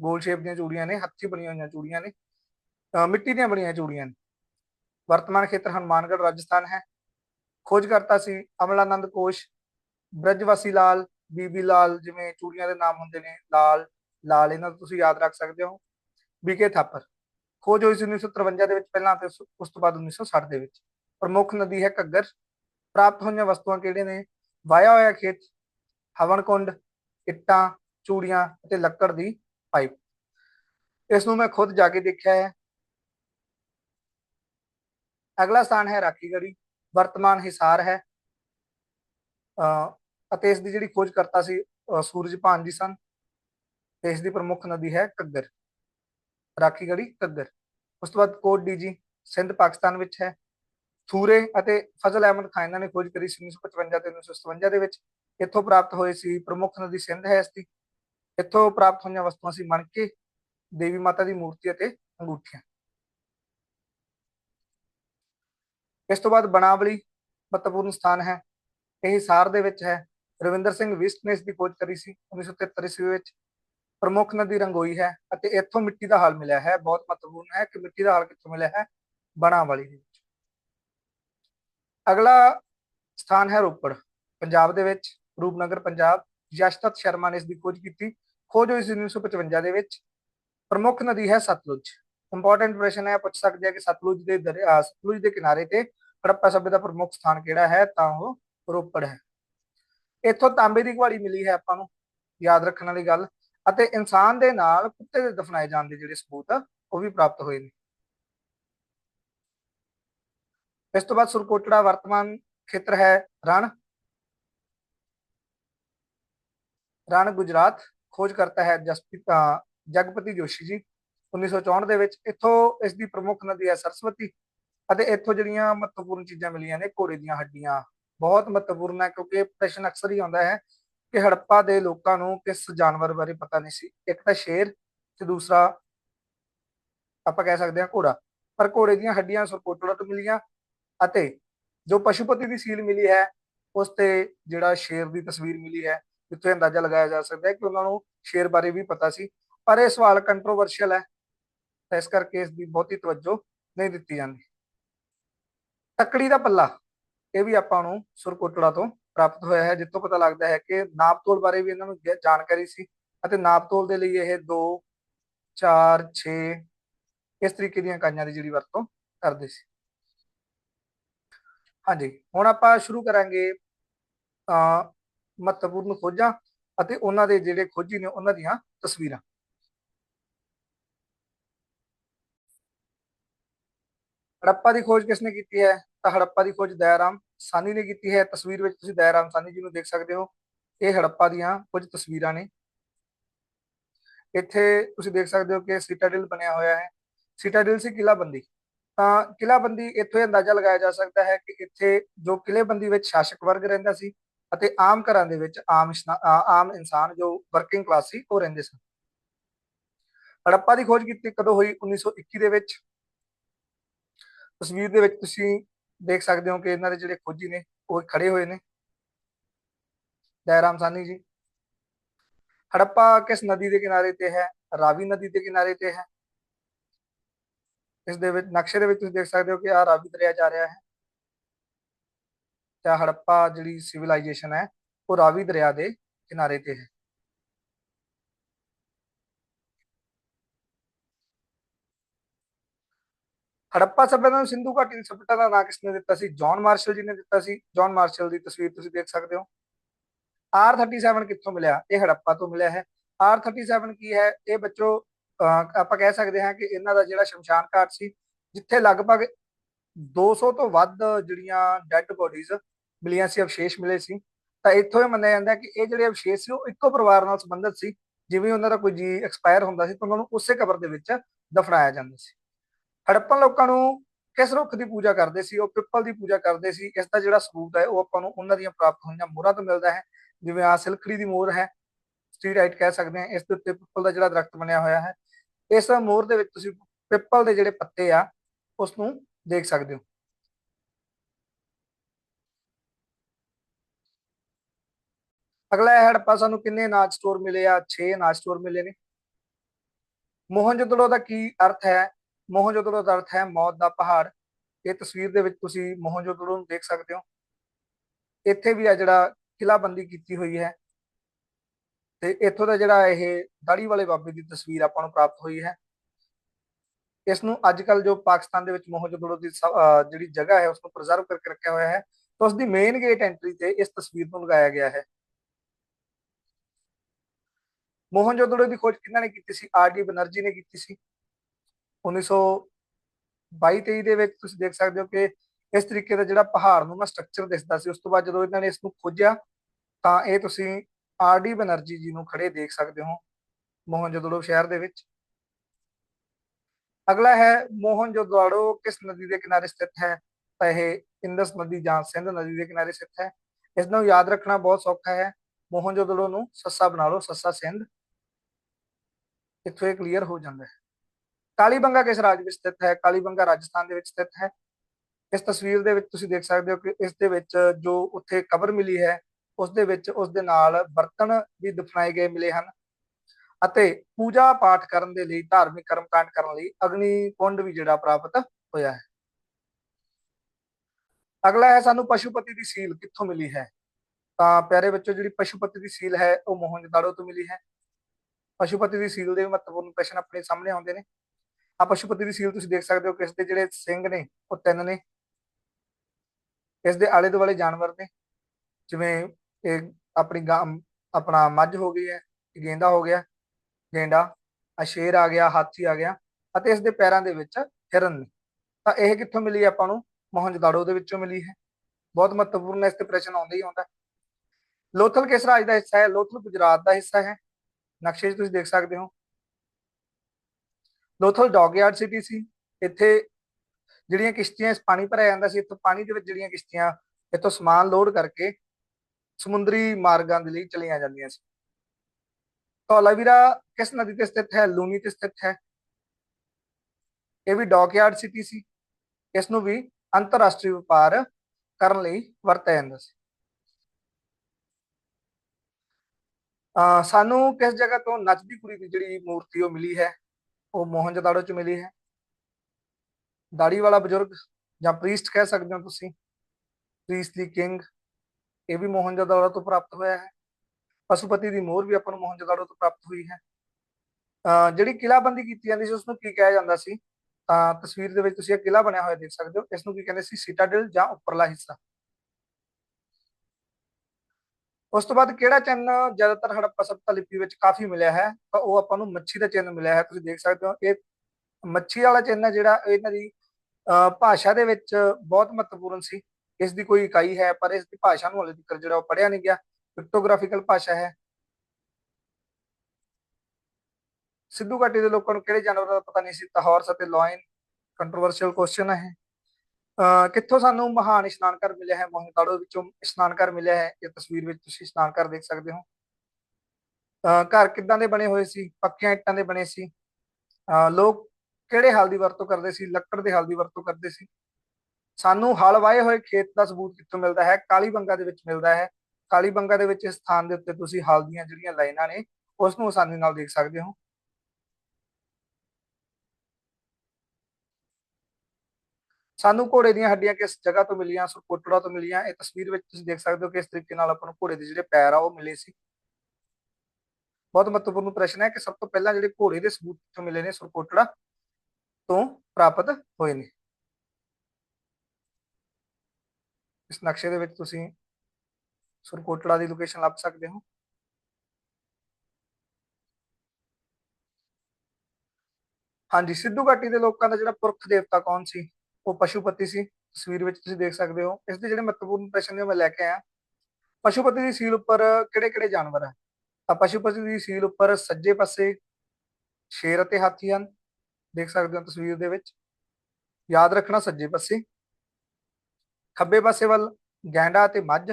ਗੋਲ ਸ਼ੇਪ ਦੀਆਂ ਚੂੜੀਆਂ ਨੇ, ਹੱਥੀ ਬਣੀਆਂ ਹੋਈਆਂ ਚੂੜੀਆਂ ਨੇ ਮਿੱਟੀ ਦੀਆਂ ਬਣੀਆਂ ਚੂੜੀਆਂ ਨੇ। ਵਰਤਮਾਨ ਖੇਤਰ ਹਨੂਮਾਨਗੜ੍ਹ, ਰਾਜਸਥਾਨ ਹੈ। ਖੋਜਕਰਤਾ ਸੀ ਅਮਲਾਨੰਦ ਕੋਸ਼ ਬ੍ਰਜਵਾਸੀ ਲਾਲ, ਬੀਬੀ ਲਾਲ, ਜਿਵੇਂ ਚੂੜੀਆਂ ਦੇ ਨਾਮ ਹੁੰਦੇ ਨੇ, ਲਾਲ ਲਾਲ ਇਹਨਾਂ ਨੂੰ ਤੁਸੀਂ ਯਾਦ ਰੱਖ ਸਕਦੇ ਹੋ ਬੀਕੇ ਥਾਪਰ। ਖੋਜ ਹੋਈ ਸੀ 1953 ਦੇ ਵਿੱਚ ਪਹਿਲਾਂ ਤੇ ਉਸ- ਤੋਂ ਬਾਅਦ 1960 ਦੇ ਵਿੱਚ। ਪ੍ਰਮੁੱਖ ਨਦੀ ਹੈ ਘੱਗਰ। ਪ੍ਰਾਪਤ ਹੋਈਆਂ ਵਸਤੂਆਂ ਕਿਹੜੇ ਨੇ? ਵਾਇਆ ਹੋਇਆ ਖੇਤ ਹਵਨ ਕੁੰਡ ਇੱਟਾਂ, ਚੂੜੀਆਂ ਅਤੇ ਲੱਕੜ ਦੀ ਪਾਈਪ। ਇਸ ਨੂੰ ਮੈਂ ਖੁਦ ਜਾ ਕੇ ਦੇਖਿਆ ਹੈ। ਅਗਲਾ ਸਥਾਨ ਹੈ ਰਾਖੀਗੜੀ ਵਰਤਮਾਨ ਹਿਸਾਰ ਹੈ। ਅਹ ਅਤੇ ਇਸ ਦੀ ਜਿਹੜੀ ਖੋਜਕਰਤਾ ਸੀ, ਅਹ ਸੂਰਜ ਭਾਨ ਜੀ ਸਨ। ਤੇ ਇਸ ਦੀ ਪ੍ਰਮੁੱਖ ਨਦੀ ਹੈ ਘੱਗਰ ਰਾਖੀਗੜੀ ਘੱਗਰ। ਉਸ ਤੋਂ ਬਾਅਦ ਕੋਟ ਡੀਜੀ ਸਿੰਧ ਪਾਕਿਸਤਾਨ ਵਿੱਚ ਹੈ। ਥੂਰੇ ਅਤੇ ਫਜ਼ਲ ਅਹਿਮਦ ਖਾਨ ਇਹਨਾਂ ਨੇ ਖੋਜ ਕਰੀ ਸੀ 1955 ਤੇ 1957 ਦੇ ਵਿੱਚ। ਇੱਥੋਂ ਪ੍ਰਾਪਤ ਹੋਏ ਸੀ, ਪ੍ਰਮੁੱਖ ਨਦੀ ਸਿੰਧ ਹੈ ਇਸ ਦੀ। ਇੱਥੋਂ ਪ੍ਰਾਪਤ ਹੋਈਆਂ ਵਸਤੂਆਂ ਸੀ ਮਣਕੇ, ਦੇਵੀ ਮਾਤਾ ਦੀ ਮੂਰਤੀ ਅਤੇ ਅੰਗੂਠੀਆਂ। ਇਸ ਤੋਂ ਬਾਅਦ ਬਣਾਵਲੀ ਮਹੱਤਵਪੂਰਨ ਸਥਾਨ ਹੈ। ਇਹ ਹਿਸਾਰ ਦੇ ਵਿੱਚ ਹੈ। ਰਵਿੰਦਰ ਸਿੰਘ ਵਿਸਟ ਨੇ ਇਸ ਦੀ ਖੋਜ ਕਰੀ ਸੀ 1973 ਈਸਵੀ ਵਿੱਚ। ਪ੍ਰਮੁੱਖ ਨਦੀ ਰੰਗੋਈ ਹੈ ਅਤੇ ਇੱਥੋਂ ਮਿੱਟੀ ਦਾ ਹਾਲ ਮਿਲਿਆ ਹੈ, ਬਹੁਤ ਮਹੱਤਵਪੂਰਨ ਹੈ ਕਿ ਮਿੱਟੀ ਦਾ ਹਾਲ ਕਿੱਥੋਂ ਮਿਲਿਆ ਹੈ? ਬਣਾਵਲੀ ਦੇ ਵਿੱਚ। ਅਗਲਾ ਸਥਾਨ ਹੈ ਰੋਪੜ, ਪੰਜਾਬ ਦੇ ਵਿੱਚ, ਰੂਪਨਗਰ, ਪੰਜਾਬ। ਯਸ਼ਤਤ ਸ਼ਰਮਾ ਨੇ ਇਸ ਦੀ ਖੋਜ ਕੀਤੀ। ਖੋਜ ਹੋਈ ਸੀ 1955 ਦੇ ਵਿੱਚ। ਪ੍ਰਮੁੱਖ ਨਦੀ ਹੈ ਸਤਲੁਜ। ਇੰਪੋਰਟੈਂਟ ਪ੍ਰਸ਼ਨ ਹੈ ਪੁੱਛ ਸਕਦੇ ਆ ਕਿ ਸਤਲੁਜ ਦੇ ਦਰਿਆ ਸਤਲੁਜ ਦੇ ਕਿਨਾਰੇ ਤੇ ਹੜੱਪਾ ਸਭਿਅਤਾ ਦਾ ਪ੍ਰਮੁੱਖ ਸਥਾਨ ਕਿਹੜਾ ਹੈ? ਤਾਂ ਉਹ ਰੋਪੜ ਹੈ। ਇੱਥੋਂ ਤਾਂਬੇ ਦੀ ਕੁਹਾੜੀ ਮਿਲੀ ਹੈ ਆਪਾਂ ਨੂੰ। ਯਾਦ ਰੱਖਣ ਵਾਲੀ ਗੱਲ। ਅਤੇ ਇਨਸਾਨ ਦੇ ਨਾਲ ਕੁੱਤੇ ਦੇ ਦਫਨਾਏ ਜਾਣ ਦੇ ਜਿਹੜੇ ਸਬੂਤ ਉਹ ਵੀ ਪ੍ਰਾਪਤ ਹੋਏ ਨੇ। ਇਸ ਤੋਂ ਬਾਅਦ ਸੁਰਕੋਟੜਾ ਵਰਤਮਾਨ ਖੇਤਰ ਹੈ ਰਣ। ਰਣ ਗੁਜਰਾਤ, ਖੋਜ ਕਰਤਾ ਹੈ ਜਸਪ੍ਰੀਤ ਜਗਪਤੀ ਜੋਸ਼ੀ ਜੀ। 1964 ਦੇ ਵਿੱਚ ਇੱਥੋਂ ਇਸ ਦੀ ਪ੍ਰਮੁੱਖ ਨਦੀ ਹੈ ਸਰਸਵਤੀ ਅਤੇ ਇੱਥੋਂ ਜਿਹੜੀਆਂ ਮਹੱਤਵਪੂਰਨ ਚੀਜ਼ਾਂ ਮਿਲੀਆਂ ਨੇ ਘੋੜੇ ਦੀਆਂ ਹੱਡੀਆਂ। ਬਹੁਤ ਮਹੱਤਵਪੂਰਨ ਹੈ ਕਿਉਂਕਿ ਪ੍ਰਸ਼ਨ ਅਕਸਰ ਹੀ ਆਉਂਦਾ ਹੈ ਕਿ ਹੜੱਪਾ ਦੇ ਲੋਕਾਂ ਨੂੰ ਕਿਸ ਜਾਨਵਰ ਬਾਰੇ ਪਤਾ ਨਹੀਂ ਸੀ। ਇੱਕ ਤਾਂ ਸ਼ੇਰ ਤੇ ਦੂਸਰਾ ਆਪਾਂ ਕਹਿ ਸਕਦੇ ਹਾਂ ਘੋੜਾ। ਪਰ ਘੋੜੇ ਦੀਆਂ ਹੱਡੀਆਂ ਸਰਕੋਟੜਾ ਤੋਂ ਮਿਲੀਆਂ ਅਤੇ ਜੋ ਪਸ਼ੂਪਤੀ ਦੀ ਸੀਲ ਮਿਲੀ ਹੈ, ਉਸ ਤੇ ਜਿਹੜਾ ਸ਼ੇਰ ਦੀ ਤਸਵੀਰ ਮਿਲੀ ਹੈ, ਜਿੱਥੇ ਅੰਦਾਜ਼ਾ ਲਗਾਇਆ ਜਾ ਸਕਦਾ ਹੈ ਕਿ ਉਹਨਾਂ ਨੂੰ ਸ਼ੇਰ ਬਾਰੇ ਵੀ ਪਤਾ ਸੀ। ਪਰ ਇਹ ਸਵਾਲ ਕੰਟਰੋਵਰਸ਼ੀਅਲ ਹੈ, ਤਾਂ ਇਸ ਕਰਕੇ ਇਸ ਦੀ ਬਹੁਤੀ ਤਵੱਜੋ ਨਹੀਂ ਦਿੱਤੀ ਜਾਂਦੀ। ਤੱਕੜੀ ਦਾ ਪੱਲਾ, ਇਹ ਵੀ ਆਪਾਂ ਨੂੰ ਸੁਰਕੋਟੜਾ ਤੋਂ ਪ੍ਰਾਪਤ ਹੋਇਆ ਹੈ, ਜਿੱਥੋਂ ਪਤਾ ਲੱਗਦਾ ਹੈ ਕਿ ਨਾਪਤੋਲ ਬਾਰੇ ਵੀ ਇਹਨਾਂ ਨੂੰ ਜਾਣਕਾਰੀ ਸੀ ਅਤੇ ਨਾਪਤੋਲ ਦੇ ਲਈ ਇਹ 2 4 6 ਇਸ ਤਰੀਕੇ ਦੀਆਂ ਇਕਾਈਆਂ ਦੀ ਜਿਹੜੀ ਵਰਤੋਂ ਕਰਦੇ ਸੀ। ਹਾਂਜੀ, ਹੁਣ ਆਪਾਂ ਸ਼ੁਰੂ ਕਰਾਂਗੇ, ਅ, ਮਹੱਤਵਪੂਰਨ ਖੋਜਾਂ ਅਤੇ ਉਹਨਾਂ ਦੇ ਜਿਹੜੇ ਖੋਜੀ ਨੇ ਉਹਨਾਂ ਦੀਆਂ ਤਸਵੀਰਾਂ। ਹੜੱਪਾ ਦੀ ਖੋਜ ਕਿਸਨੇ ਕੀਤੀ ਹੈ? ਤਾਂ ਹੜੱਪਾ ਦੀ ਖੋਜ ਦਇਆਰਾਮ ਸਾਨੀ ਨੇ ਕੀਤੀ ਹੈ। ਤਸਵੀਰ ਵਿੱਚ ਤੁਸੀਂ ਦਇਆਰਾਮ ਸਾਨੀ ਜੀ ਨੂੰ ਦੇਖ ਸਕਦੇ ਹੋ। ਇਹ ਹੜੱਪਾ ਦੀਆਂ ਕੁਝ ਤਸਵੀਰਾਂ ਨੇ। ਇੱਥੇ ਤੁਸੀਂ ਦੇਖ ਸਕਦੇ ਹੋ ਕਿ ਸਿਟਾਡਲ ਬਣਿਆ ਹੋਇਆ ਹੈ। ਸਿਟਾਡਲ ਸੀ ਕਿਲਾਬੰਦੀ ਤਾਂ ਕਿਲਾਬੰਦੀ ਇੱਥੋਂ ਇਹ ਅੰਦਾਜ਼ਾ ਲਗਾਇਆ ਜਾ ਸਕਦਾ ਹੈ ਕਿ ਇੱਥੇ ਜੋ ਕਿਲੇਬੰਦੀ ਵਿੱਚ ਸ਼ਾਸਕ ਵਰਗ ਰਹਿੰਦਾ ਸੀ ਅਤੇ ਆਮ ਘਰਾਂ ਦੇ ਵਿੱਚ ਆਮ ਇਸ਼ਨਾ- ਆਮ ਇਨਸਾਨ ਜੋ ਵਰਕਿੰਗ ਕਲਾਸ ਸੀ, ਉਹ ਰਹਿੰਦੇ ਸਨ। ਹੜੱਪਾ ਦੀ ਖੋਜ ਕੀਤੀ ਕਦੋਂ ਹੋਈ? 1921 ਦੇ ਵਿੱਚ। ਤਸਵੀਰ ਦੇ ਵਿੱਚ ਤੁਸੀਂ ਦੇਖ ਸਕਦੇ ਹੋ ਕਿ ਇਹਨਾਂ ਦੇ ਜਿਹੜੇ ਖੋਜੀ ਨੇ, ਉਹ ਖੜੇ ਹੋਏ ਨੇ। ਦਇਆਰਾਮ ਸਾਨੀ ਜੀ। ਹੜੱਪਾ ਕਿਸ ਨਦੀ ਦੇ ਕਿਨਾਰੇ ਤੇ ਹੈ? ਰਾਵੀ ਨਦੀ ਦੇ ਕਿਨਾਰੇ ਤੇ ਹੈ। ਇਸ ਦੇ ਵਿੱਚ, ਨਕਸ਼ੇ ਦੇ ਵਿੱਚ ਤੁਸੀਂ ਦੇਖ ਸਕਦੇ ਹੋ ਕਿ ਆ ਰਾਵੀ ਦਰਿਆ ਜਾ ਰਿਹਾ ਹੈ। ਤੇ ਹੜੱਪਾ ਜਿਹੜੀ ਸਿਵਲਾਈਜੇਸ਼ਨ ਹੈ, ਉਹ ਰਾਵੀ ਦਰਿਆ ਦੇ ਕਿਨਾਰੇ ਤੇ ਹੈ। ਹੜੱਪਾ ਸਭਿਅਤਾ ਨੂੰ ਸਿੰਧੂ ਘਾਟੀ ਦੀ ਸਭਿਅਤਾ ਦਾ ਨਾਂ ਕਿਸਨੇ ਦਿੱਤਾ ਸੀ? ਜੌਨ ਮਾਰਸ਼ਲ ਜੀ ਨੇ ਦਿੱਤਾ ਸੀ। ਜੌਨ ਮਾਰਸ਼ਲ ਦੀ ਤਸਵੀਰ ਤੁਸੀਂ ਦੇਖ ਸਕਦੇ ਹੋ। R37 ਕਿੱਥੋਂ ਮਿਲਿਆ? ਇਹ ਹੜੱਪਾ ਤੋਂ ਮਿਲਿਆ ਹੈ। R37 ਕੀ ਹੈ? ਇਹ ਬੱਚੋ ਆਪਾਂ ਕਹਿ ਸਕਦੇ ਹਾਂ ਕਿ ਇਹਨਾਂ ਦਾ ਜਿਹੜਾ ਸ਼ਮਸ਼ਾਨ ਘਾਟ ਸੀ, ਜਿੱਥੇ ਲਗਭਗ 200 ਤੋਂ ਵੱਧ ਜਿਹੜੀਆਂ ਡੈੱਡ ਬੋਡੀਜ਼ ਮਿਲੀਆਂ ਸੀ, ਅਵਸ਼ੇਸ਼ ਮਿਲੇ ਸੀ। ਤਾਂ ਇੱਥੋਂ ਇਹ ਮੰਨਿਆ ਜਾਂਦਾ ਕਿ ਇਹ ਜਿਹੜੇ ਅਵਸ਼ੇਸ਼ ਸੀ, ਉਹ ਇੱਕੋ ਪਰਿਵਾਰ ਨਾਲ ਸੰਬੰਧਿਤ ਸੀ, ਜਿਵੇਂ ਉਹਨਾਂ ਦਾ ਕੋਈ ਜੀ ਐਕਸਪਾਇਰ ਹੁੰਦਾ ਸੀ, ਤਾਂ ਉਹਨਾਂ ਨੂੰ ਉਸੇ ਕਬਰ ਦੇ ਵਿੱਚ ਦਫਨਾਇਆ ਜਾਂਦਾ ਸੀ। ਹੜੱਪਨ ਲੋਕਾਂ ਨੂੰ ਕਿਸ ਰੁੱਖ ਦੀ ਪੂਜਾ ਕਰਦੇ ਸੀ, ਉਹ ਪਿੱਪਲ ਦੀ ਪੂਜਾ ਕਰਦੇ ਸੀ, ਇਸ ਦਾ ਜਿਹੜਾ ਸਬੂਤ ਹੈ, ਉਹ ਆਪਾਂ ਨੂੰ ਉਹਨਾਂ ਦੀਆਂ ਪ੍ਰਾਪਤ ਹੋਈਆਂ ਮੋਹਰਾਂ ਤੋਂ ਮਿਲਦਾ ਹੈ, ਜਿਵੇਂ ਆ ਸਿਲਖੜੀ ਦੀ ਮੋਹਰ ਹੈ ਸਟਰੀਟ ਕਹਿ ਸਕਦੇ ਹਾਂ, ਇਸ ਦੇ ਉੱਤੇ ਪਿੱਪਲ ਦਾ ਜਿਹੜਾ ਦਰਖਤ ਬਣਿਆ ਹੋਇਆ ਹੈ, ਇਸ ਮੋਹਰ ਦੇ ਵਿੱਚ ਤੁਸੀਂ ਪਿੱਪਲ ਦੇ ਜਿਹੜੇ ਪੱਤੇ ਆ, ਉਸ ਨੂੰ ਦੇਖ ਸਕਦੇ ਹੋ। ਅਗਲਾ ਹੈ ਹੜੱਪਾ ਸਾਨੂੰ ਕਿੰਨੇ ਅਨਾਜ ਸਟੋਰ ਮਿਲੇ ਆ 6 ਅਨਾਜ ਸਟੋਰ ਮਿਲੇ ਨੇ। ਮੋਹਨਜੋਦੜੋ ਦਾ ਕੀ ਅਰਥ ਹੈ? ਮੋਹਨਜੋਦੜੋ ਦਾ ਅਰਥ ਹੈ, ਮੌਤ ਦਾ ਪਹਾੜ। ਇਹ ਤਸਵੀਰ ਦੇ ਵਿੱਚ ਤੁਸੀਂ ਮੋਹਨਜੋਦੜੋ ਨੂੰ ਦੇਖ ਸਕਦੇ ਹੋ। ਇੱਥੇ ਵੀ ਆ ਜਿਹੜਾ ਕਿਲਾਬੰਦੀ ਕੀਤੀ ਹੋਈ ਹੈ। ਤੇ ਇੱਥੋਂ ਦਾ ਜਿਹੜਾ ਇਹ ਦਾੜੀ ਵਾਲੇ ਬਾਬੇ ਦੀ ਤਸਵੀਰ ਆਪਾਂ ਨੂੰ ਪ੍ਰਾਪਤ ਹੋਈ ਹੈ। ਇਸ ਨੂੰ ਅੱਜ ਕੱਲ ਜੋ ਪਾਕਿਸਤਾਨ ਦੇ ਵਿੱਚ ਮੋਹਨਜੋਦੜੋ ਦੀ ਜਿਹੜੀ ਜਗ੍ਹਾ ਹੈ ਉਸ ਨੂੰ ਪ੍ਰੀਜ਼ਰਵ ਕਰਕੇ ਰੱਖਿਆ ਹੋਇਆ ਹੈ। ਤਾਂ ਉਸ ਦੀ ਮੇਨ ਗੇਟ ਐਂਟਰੀ ਤੇ ਇਸ ਤਸਵੀਰ ਨੂੰ ਲਗਾਇਆ ਗਿਆ ਹੈ। ਮੋਹਨਜੋਦੜੋ ਦੀ ਖੋਜ ਕਿਹਨਾਂ ਨੇ ਕੀਤੀ ਸੀ? ਆਰ ਡੀ ਬਨਰਜੀ ਨੇ ਕੀਤੀ ਸੀ। 1922 23 ਦੇ ਵਿੱਚ ਤੁਸੀਂ ਦੇਖ ਸਕਦੇ ਹੋ ਕਿ ਇਸ ਤਰੀਕੇ ਦਾ ਜਿਹੜਾ ਪਹਾੜ ਨੂੰ ਨਾ ਸਟਰਕਚਰ ਦਿਸਦਾ ਸੀ, ਉਸ ਤੋਂ ਬਾਅਦ ਜਦੋਂ ਇਹਨਾਂ ਨੇ ਇਸ ਨੂੰ ਖੋਜਿਆ, ਤਾਂ ਇਹ ਤੁਸੀਂ ਆਰ ਡੀ ਬਨਰਜੀ ਜੀ ਨੂੰ ਖੜੇ ਦੇਖ ਸਕਦੇ ਹੋ ਮੋਹਨਜੋਦੜੋ ਸ਼ਹਿਰ ਦੇ ਵਿੱਚ। ਅਗਲਾ ਹੈ ਮੋਹਨਜੋਦੜੋ ਕਿਸ ਨਦੀ ਦੇ ਕਿਨਾਰੇ ਸਥਿਤ ਹੈ? ਤਾਂ ਇਹ ਇੰਦਸ ਨਦੀ ਜਾਂ ਸਿੰਧ ਨਦੀ ਦੇ ਕਿਨਾਰੇ ਸਥਿਤ ਹੈ। ਇਸ ਨੂੰ ਯਾਦ ਰੱਖਣਾ ਬਹੁਤ ਸੌਖਾ ਹੈ। ਮੋਹਨਜੋਦੜੋ ਨੂੰ ਸੱਸਾ ਬਣਾ ਲਓ, ਸੱਸਾ ਸਿੰਧ। ਇੱਥੋਂ ਇਹ ਕਲੀਅਰ ਹੋ ਜਾਂਦਾ ਹੈ। ਕਾਲੀਬੰਗਾ ਕਿਸ ਰਾਜ ਵਿੱਚ ਸਥਿਤ ਹੈ? ਕਾਲੀਬੰਗਾ ਰਾਜਸਥਾਨ ਦੇ ਵਿੱਚ ਸਥਿਤ ਹੈ। ਇਸ ਤਸਵੀਰ ਦੇ ਵਿੱਚ ਤੁਸੀਂ ਦੇਖ ਸਕਦੇ ਹੋ ਕਿ ਇਸ ਦੇ ਵਿੱਚ ਜੋ ਉੱਥੇ ਕਬਰ ਮਿਲੀ ਹੈ, ਉਸ ਦੇ ਵਿੱਚ ਉਸ ਦੇ ਨਾਲ ਬਰਤਨ ਵੀ ਦਫਨਾਏ ਗਏ ਮਿਲੇ ਹਨ ਅਤੇ ਪੂਜਾ ਪਾਠ ਕਰਨ ਦੇ ਲਈ, ਧਾਰਮਿਕ ਕਰਮਕਾਂਡ ਕਰਨ ਲਈ ਅਗਨੀ ਕੁੰਡ ਵੀ ਜਿਹੜਾ ਪ੍ਰਾਪਤ ਹੋਇਆ ਹੈ। ਅਗਲਾ ਹੈ ਸਾਨੂੰ ਪਸ਼ੂਪਤੀ ਦੀ ਸੀਲ ਕਿੱਥੋਂ ਮਿਲੀ ਹੈ? ਤਾਂ ਪਿਆਰੇ ਬੱਚੋ, ਜਿਹੜੀ ਪਸ਼ੂਪਤੀ ਦੀ ਸੀਲ ਹੈ, ਉਹ ਮੋਹਨਜੋਦਾੜੋ ਤੋਂ ਮਿਲੀ ਹੈ। ਪਸ਼ੂਪਤੀ ਦੀ ਸੀਲ ਦੇ ਮਹੱਤਵਪੂਰਨ ਪ੍ਰਸ਼ਨ ਆਪਣੇ ਸਾਹਮਣੇ ਆਉਂਦੇ ਨੇ। ਆ ਪਸ਼ੂਪਤੀ ਦੀ ਸੀਲ ਤੁਸੀਂ ਦੇਖ ਸਕਦੇ ਹੋ ਕਿ ਦੇ ਜਿਹੜੇ ਸਿੰਘ ਨੇ, ਉਹ ਤਿੰਨ ਨੇ। ਇਸ ਦੇ ਆਲੇ ਦੁਆਲੇ ਜਾਨਵਰ ਨੇ, ਜਿਵੇਂ ਇਹ ਆਪਣੀ ਗਾਂ, ਆਪਣਾ ਮੱਝ ਹੋ ਗਈ ਹੈ ਗੇਂਦਾ ਹੋ ਗਿਆ, ਗੇਂਡਾ ਆ ਸ਼ੇਰ ਆ ਗਿਆ, ਹਾਥੀ ਆ ਗਿਆ ਅਤੇ ਇਸ ਦੇ ਪੈਰਾਂ ਦੇ ਵਿੱਚ ਹਿਰਨ ਨੇ। ਤਾਂ ਇਹ ਕਿੱਥੋਂ ਮਿਲੀ ਆਪਾਂ ਨੂੰ? ਮੋਹਨਜੋਦਾੜੋ ਦੇ ਵਿੱਚੋਂ ਮਿਲੀ ਹੈ। ਬਹੁਤ ਮਹੱਤਵਪੂਰਨ ਇਸ ਤੇ ਪ੍ਰਸ਼ਨ ਆਉਂਦਾ ਹੀ ਆਉਂਦਾ ਲੋਥਲ ਕਿਸ ਰਾਜ ਦਾ ਹਿੱਸਾ ਹੈ? ਲੋਥਲ ਗੁਜਰਾਤ ਦਾ ਹਿੱਸਾ ਹੈ। ਨਕਸ਼ੇ 'ਚ ਤੁਸੀਂ ਦੇਖ ਸਕਦੇ ਹੋ। ਲੋਥਲ ਡੌਗਯਾਰਡ ਸਿਟੀ ਸੀ। ਇੱਥੇ ਜਿਹੜੀਆਂ ਕਿਸ਼ਤੀਆਂ ਇਸ ਪਾਣੀ ਭਰਿਆ ਜਾਂਦਾ ਸੀ, ਇੱਥੋਂ ਪਾਣੀ ਦੇ ਵਿੱਚ ਜਿਹੜੀਆਂ ਕਿਸ਼ਤੀਆਂ, ਇੱਥੋਂ ਸਮਾਨ ਲੋਡ ਕਰਕੇ ਸਮੁੰਦਰੀ ਮਾਰਗਾਂ ਦੇ ਲਈ ਚਲੀਆਂ ਜਾਂਦੀਆਂ ਸੀ। ਧੌਲਾਵੀਰਾ ਕਿਸ ਨਦੀ ਤੇ ਸਥਿਤ ਹੈ? ਲੂਨੀ ਤੇ ਸਥਿਤ ਹੈ। ਇਹ ਵੀ ਡੌਕਯਾਰਡ ਸਿਟੀ ਸੀ। ਇਸ ਨੂੰ ਵੀ ਅੰਤਰਰਾਸ਼ਟਰੀ ਵਪਾਰ ਕਰਨ ਲਈ ਵਰਤਿਆ ਜਾਂਦਾ ਸੀ। ਸਾਨੂੰ ਕਿਸ ਜਗ੍ਹਾ ਤੋਂ ਨੱਚਦੀ ਕੁੜੀ ਦੀ ਜਿਹੜੀ ਮੂਰਤੀ ਉਹ ਮਿਲੀ ਹੈ? ਉਹ ਮੋਹਨਜੋਦਾੜੋ ਚ ਮਿਲੀ ਹੈ। ਦਾੜੀ ਵਾਲਾ ਬਜ਼ੁਰਗ ਜਾਂ ਪ੍ਰੀਸਟ ਕਹਿ ਸਕਦੇ ਹੋ ਤੁਸੀਂ। ਪ੍ਰੀਸਟਲੀ ਕਿੰਗ ਇਹ ਵੀ ਮੋਹਨਜੋਦਾੜੋ ਤੋਂ ਪ੍ਰਾਪਤ ਹੋਇਆ ਹੈ। ਪਸ਼ੂਪਤੀ ਦੀ ਮੋਹਰ ਵੀ ਆਪਾਂ ਨੂੰ ਮੋਹਨਜੋਦਾੜੋ ਤੋਂ ਪ੍ਰਾਪਤ ਹੋਈ ਹੈ। ਅਹ ਜਿਹੜੀ ਕਿਲਾਬੰਦੀ ਕੀਤੀ ਜਾਂਦੀ ਸੀ ਉਸ ਨੂੰ ਕੀ ਕਿਹਾ ਜਾਂਦਾ ਸੀ? ਤਾਂ ਤਸਵੀਰ ਦੇ ਵਿੱਚ ਤੁਸੀਂ ਇਹ ਕਿਲਾ ਬਣਿਆ ਹੋਇਆ ਦੇਖ ਸਕਦੇ ਹੋ। ਇਸ ਨੂੰ ਕੀ ਕਹਿੰਦੇ ਸੀ? ਸਿਟਾਡਲ ਜਾਂ ਉੱਪਰਲਾ ਹਿੱਸਾ। ਉਸ ਤੋਂ ਬਾਅਦ ਕਿਹੜਾ ਚਿੰਨ੍ਹ ਜ਼ਿਆਦਾਤਰ ਹੜੱਪਾ ਸਭਤਾ ਲਿਪੀ ਵਿੱਚ ਕਾਫੀ ਮਿਲਿਆ ਹੈ, ਤਾਂ ਉਹ ਆਪਾਂ ਨੂੰ ਮੱਛੀ ਦਾ ਚਿੰਨ੍ਹ ਮਿਲਿਆ ਹੈ, ਤੁਸੀਂ ਦੇਖ ਸਕਦੇ ਹੋ ਇਹ ਮੱਛੀ ਵਾਲਾ ਚਿੰਨ੍ਹ ਹੈ ਜਿਹੜਾ ਇਹਨਾਂ ਦੀ, ਅਹ, ਭਾਸ਼ਾ ਦੇ ਵਿੱਚ ਬਹੁਤ ਮਹੱਤਵਪੂਰਨ ਸੀ, ਇਸ ਦੀ ਕੋਈ ਇਕਾਈ ਹੈ, ਪਰ ਇਸ ਦੀ ਭਾਸ਼ਾ ਨੂੰ ਹਲੇ ਤੱਕ ਜਿਹੜਾ ਉਹ ਪੜਿਆ ਨਹੀਂ ਗਿਆ ਕ੍ਰਿਪਟੋਗ੍ਰਾਫਿਕਲ ਭਾਸ਼ਾ ਹੈ। ਸਿੱਧੂ ਘਾਟੀ ਦੇ ਲੋਕਾਂ ਨੂੰ ਕਿਹੜੇ ਜਾਨਵਰਾਂ ਦਾ ਪਤਾ ਨਹੀਂ ਸੀ, ਤਾਂ ਹਾਰਸ ਅਤੇ ਲਾਇਨ ਕੰਟਰੋਵਰਸ਼ੀਅਲ ਕੁਐਸਚਨ ਹੈ ਕਿੱਥੋਂ ਸਾਨੂੰ ਮਹਾਨ ਇਸ਼ਨਾਨ ਘਰ ਮਿਲਿਆ ਹੈ? ਮੋਹਨਤਾੜੋ ਵਿੱਚੋਂ ਇਸ਼ਨਾਨ ਘਰ ਮਿਲਿਆ ਹੈ ਇਹ ਤਸਵੀਰ ਵਿੱਚ ਤੁਸੀਂ ਇਸ਼ਨਾਨ ਘਰ ਦੇਖ ਸਕਦੇ ਹੋ? ਅਹ ਘਰ ਕਿੱਦਾਂ ਦੇ ਬਣੇ ਹੋਏ ਸੀ? ਪੱਕੀਆਂ ਇੱਟਾਂ ਦੇ ਬਣੇ ਸੀ? ਅਹ ਲੋਕ ਕਿਹੜੇ ਹਲ ਦੀ ਵਰਤੋਂ ਕਰਦੇ ਸੀ? ਲੱਕੜ ਦੇ ਹਲ ਦੀ ਵਰਤੋਂ ਕਰਦੇ ਸੀ? ਸਾਨੂੰ ਹਲ ਵਾਏ ਹੋਏ ਖੇਤ ਦਾ ਸਬੂਤ ਕਿੱਥੋਂ ਮਿਲਦਾ ਹੈ? ਕਾਲੀ ਬੰਗਾ ਦੇ ਵਿੱਚ ਮਿਲਦਾ ਹੈ। ਕਾਲੀ ਬੰਗਾ ਦੇ ਵਿੱਚ ਇਸ ਸਥਾਨ ਦੇ ਉੱਤੇ ਤੁਸੀਂ ਹਲ ਦੀਆਂ ਜਿਹੜੀਆਂ ਲਾਈਨਾਂ ਨੇ, ਉਸ ਨੂੰ ਆਸਾਨੀ ਨਾਲ ਦੇਖ ਸਕਦੇ ਹੋ। ਸਾਨੂੰ ਘੋੜੇ ਦੀਆਂ ਹੱਡੀਆਂ ਕਿਸ ਜਗ੍ਹਾ ਤੋਂ ਮਿਲੀਆਂ ਸੁਰਕੋਟੜਾ ਤੋਂ ਮਿਲੀਆਂ। ਇਹ ਤਸਵੀਰ ਵਿੱਚ ਤੁਸੀਂ ਦੇਖ ਸਕਦੇ ਹੋ ਕਿ ਇਸ ਤਰੀਕੇ ਨਾਲ ਆਪਾਂ ਨੂੰ ਘੋੜੇ ਦੇ ਜਿਹੜੇ ਪੈਰ ਆ, ਉਹ ਮਿਲੇ ਸੀ। ਬਹੁਤ ਮਹੱਤਵਪੂਰਨ ਪ੍ਰਸ਼ਨ ਹੈ ਕਿ ਸਭ ਤੋਂ ਪਹਿਲਾਂ ਜਿਹੜੇ ਘੋੜੇ ਦੇ ਸਬੂਤ ਕਿੱਥੋਂ ਮਿਲੇ ਨੇ ਸੁਰਕੋਟੜਾ ਤੋਂ ਪ੍ਰਾਪਤ ਹੋਏ ਨੇ। ਇਸ ਨਕਸ਼ੇ ਦੇ ਵਿੱਚ ਤੁਸੀਂ ਸੁਰਕੋਟੜਾ ਦੀ ਲੋਕੇਸ਼ਨ ਲੱਭ ਸਕਦੇ ਹੋ। ਹਾਂਜੀ, ਸਿੱਧੂ ਘਾਟੀ ਦੇ ਲੋਕਾਂ ਦਾ ਜਿਹੜਾ ਪੁਰਖ ਦੇਵਤਾ ਕੌਣ ਸੀ? ਉਹ ਪਸ਼ੂਪਤੀ ਸੀ, ਤਸਵੀਰ ਵਿੱਚ ਤੁਸੀਂ ਦੇਖ ਸਕਦੇ ਹੋ। ਇਸ ਦੇ ਜਿਹੜੇ ਮਹੱਤਵਪੂਰਨ ਪ੍ਰਸ਼ਨ ਨੇ ਮੈਂ ਲੈ ਕੇ ਆਇਆ। ਪਸ਼ੂਪਤੀ ਦੀ ਸੀਲ ਉੱਪਰ ਕਿਹੜੇ ਕਿਹੜੇ ਜਾਨਵਰ ਹੈ ਤਾਂ ਪਸ਼ੂਪਤੀ ਦੀ ਸੀਲ ਉੱਪਰ ਸੱਜੇ ਪਾਸੇ ਸ਼ੇਰ ਅਤੇ ਹਾਥੀ ਹਨ। ਦੇਖ ਸਕਦੇ ਹੋ ਤਸਵੀਰ ਦੇ ਵਿੱਚ। ਯਾਦ ਰੱਖਣਾ ਸੱਜੇ ਪਾਸੇ। ਖੱਬੇ ਪਾਸੇ ਵੱਲ ਗੈਂਡਾ ਅਤੇ ਮੱਝ।